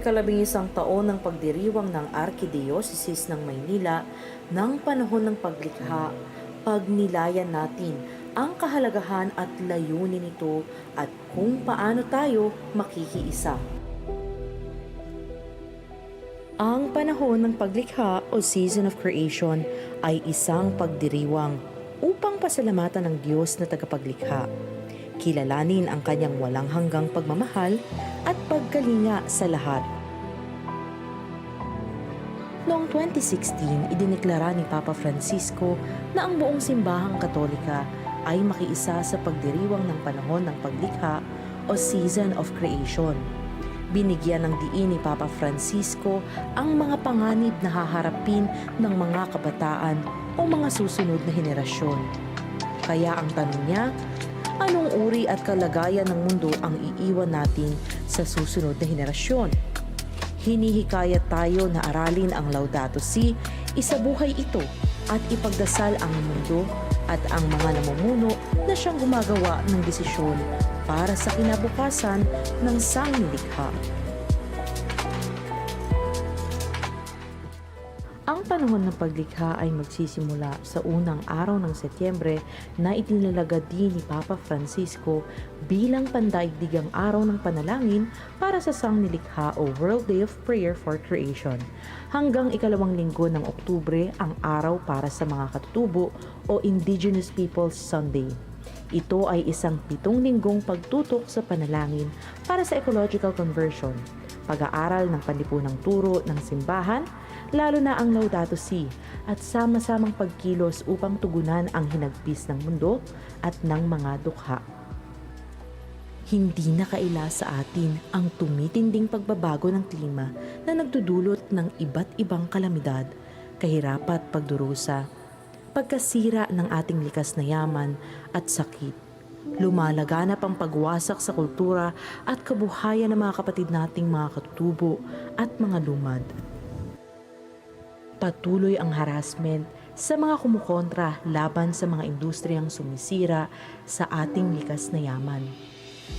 ikalabing isang taon ng pagdiriwang ng Arkidiocese ng Maynila ng panahon ng paglikha, pagnilayan natin ang kahalagahan at layunin nito at kung paano tayo makikiisa. Ang panahon ng paglikha o season of creation ay isang pagdiriwang upang pasalamatan ng Diyos na tagapaglikha. Kilalanin ang kanyang walang hanggang pagmamahal at pagkalinga sa lahat. Noong 2016, idineklara ni Papa Francisco na ang buong simbahang katolika ay makiisa sa pagdiriwang ng panahon ng paglikha o season of creation. Binigyan ng diin ni Papa Francisco ang mga panganib na haharapin ng mga kabataan o mga susunod na henerasyon. Kaya ang tanong niya, anong uri at kalagayan ng mundo ang iiwan natin sa susunod na henerasyon? Hinihikayat tayo na aralin ang Laudato Si, isabuhay ito at ipagdasal ang mundo at ang mga namumuno na siyang gumagawa ng desisyon para sa kinabukasan ng sangnilikha. Ang panahon ng paglikha ay magsisimula sa unang araw ng Setyembre na itinalagad din ni Papa Francisco bilang pandaigdigang araw ng panalangin para sa sangnilikha o World Day of Prayer for Creation. Hanggang ikalawang linggo ng Oktubre ang araw para sa mga katutubo o Indigenous Peoples Sunday. Ito ay isang pitong linggong pagtutok sa panalangin para sa ecological conversion, pag-aaral ng panlipunang turo ng simbahan, lalo na ang Laudato Si, at sama-samang pagkilos upang tugunan ang hinagpis ng mundo at ng mga dukha. Hindi na kaila sa atin ang tumitinding pagbabago ng klima na nagdudulot ng iba't ibang kalamidad, kahirapat pagdurusa, pagkasira ng ating likas na yaman at sakit. Lumalaganap ang pagwasak sa kultura at kabuhayan ng mga kapatid nating mga katutubo at mga lumad. Patuloy ang harassment sa mga kumukontra laban sa mga industriyang sumisira sa ating likas na yaman.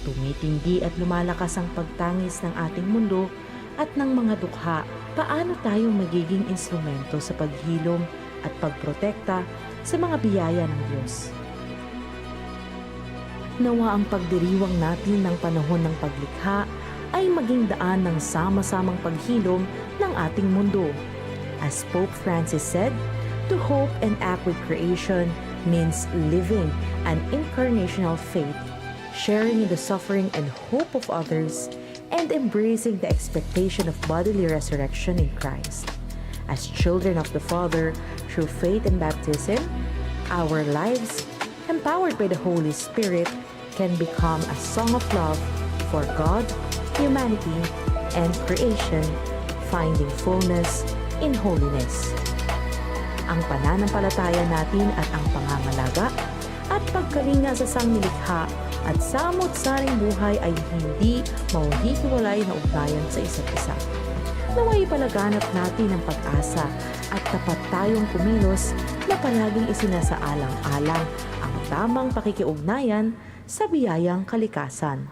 Tumitindi at lumalakas ang pagtangis ng ating mundo at ng mga dukha. Paano tayo magiging instrumento sa paghilom at pagprotekta sa mga biyaya ng Diyos? Nawa ang pagdiriwang natin ng panahon ng paglikha ay maging daan ng sama-samang paghilom ng ating mundo. As Pope Francis said, to hope and act with creation means living an incarnational faith, sharing in the suffering and hope of others, and embracing the expectation of bodily resurrection in Christ. As children of the Father, through faith and baptism, our lives, empowered by the Holy Spirit, can become a song of love for God, humanity, and creation, finding fullness in holiness. Ang pananampalataya natin at ang pangangalaga at pagkalinga sa sangnilikha at samot-saring buhay ay hindi mauhihiwalay na ugnayan sa isa't isa. Naway palaganap natin ang pag-asa at tapat tayong kumilos na palaging isinasaalang-alang ang tamang pakikiugnayan sa biyayang kalikasan.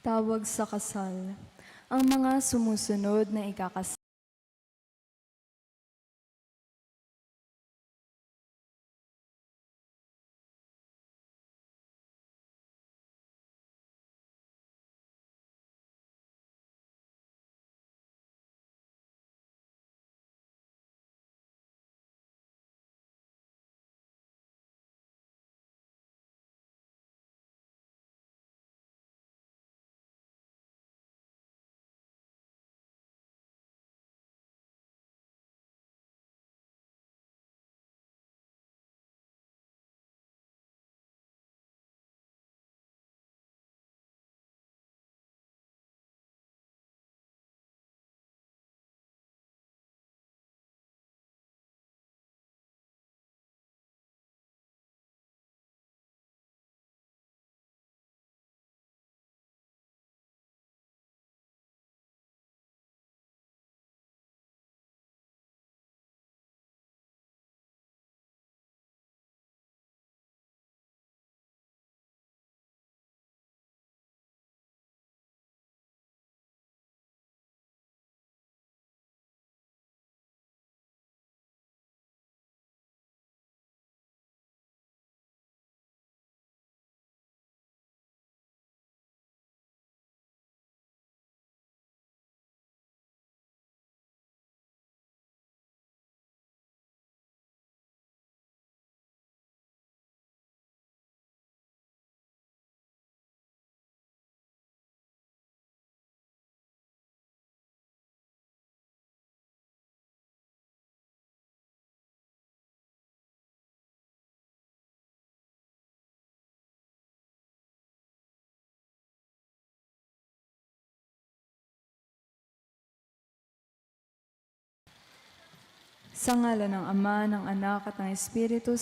Tawag sa kasal. Ang mga sumusunod na ikakasal sa ngala ng Ama, ng Anak at ng Espiritu